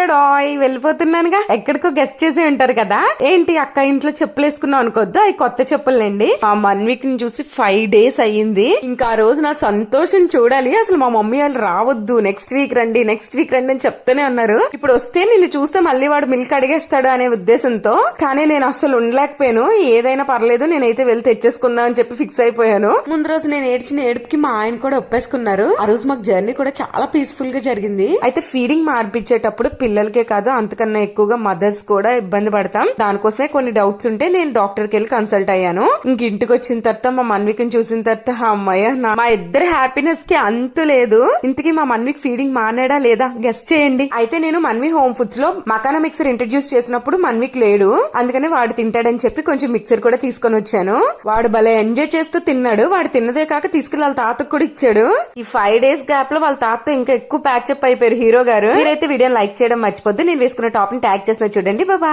Ta-da వెళ్ళిపోతున్నానుగా. ఎక్కడికో guest చేసి ఉంటారు కదా. ఏంటి అక్క ఇంట్లో చెప్పులు వేసుకున్నావు అనుకోద్దు? అవి కొత్త చెప్పులండి మా మన్విక్ని చూసి ఫైవ్ డేస్ అయ్యింది. ఇంకా ఆ రోజు నా సంతోషం చూడాలి. అసలు మా మమ్మీ వాళ్ళు రావద్దు. నెక్స్ట్ వీక్ రండి నెక్స్ట్ వీక్ రండి అని చెప్తూనే ఉన్నారు. ఇప్పుడు వస్తే నిన్ను చూస్తే మళ్ళీ వాడు మిల్క్ అడిగేస్తాడు అనే ఉద్దేశంతో. కానీ నేను అసలు ఉండలేకపోయాను. ఏదైనా పర్లేదు నేనైతే వెళ్ళి తెచ్చేసుకుందాం అని చెప్పి ఫిక్స్ అయిపోయాను. ముందు రోజు నేను ఏడ్చిన ఏడుపుకి మా ఆయన కూడా ఒప్పేసుకున్నారు. ఆ రోజు మాకు జర్నీ కూడా చాలా పీస్ఫుల్గా జరిగింది. అయితే ఫీడింగ్ మార్పించేటప్పుడు పిల్లలకే కాదు అంతకన్నా ఎక్కువగా మదర్స్ కూడా ఇబ్బంది పడతాం. దానికోసమే కొన్ని డౌట్స్ ఉంటే నేను డాక్టర్కి వెళ్ళి కన్సల్ట్ అయ్యాను. ఇంక ఇంటికి వచ్చిన తర్వాత మా మన్వికని చూసిన తర్వాత అమ్మయ్య నా- మా ఇద్దరు హ్యాపీనెస్కి అంతు లేదు. ఇంతకీ మా మన్విక్ ఫీడింగ్ మానేడా లేదా? గెస్ట్ చేయండి. అయితే నేను మన్వి హోమ్ ఫుడ్స్లో మకానా మిక్సర్ ఇంట్రడ్యూస్ చేసినప్పుడు మన్విక్ లేడు. అందుకని వాడు తింటాడని చెప్పి కొంచెం మిక్సర్ కూడా తీసుకొని వచ్చాను. వాడు భలే ఎంజాయ్ చేస్తూ తిన్నాడు. వాడు తిన్నదే కాక తీసుకెళ్ళి వాళ్ళ తాతకు కూడా ఇచ్చాడు. ఈ ఫైవ్ డేస్ గ్యాప్లో వాళ్ళ తాత ఇంకా ఎక్కువ ప్యాచప్ అయిపోయారు హీరో గారు. మీరైతే వీడియో లైక్ చేయడం మర్చిపోద్దు. నేను వేసుకున్న టాప్ని ట్యాగ్ చేసిన చూడండి. బాబా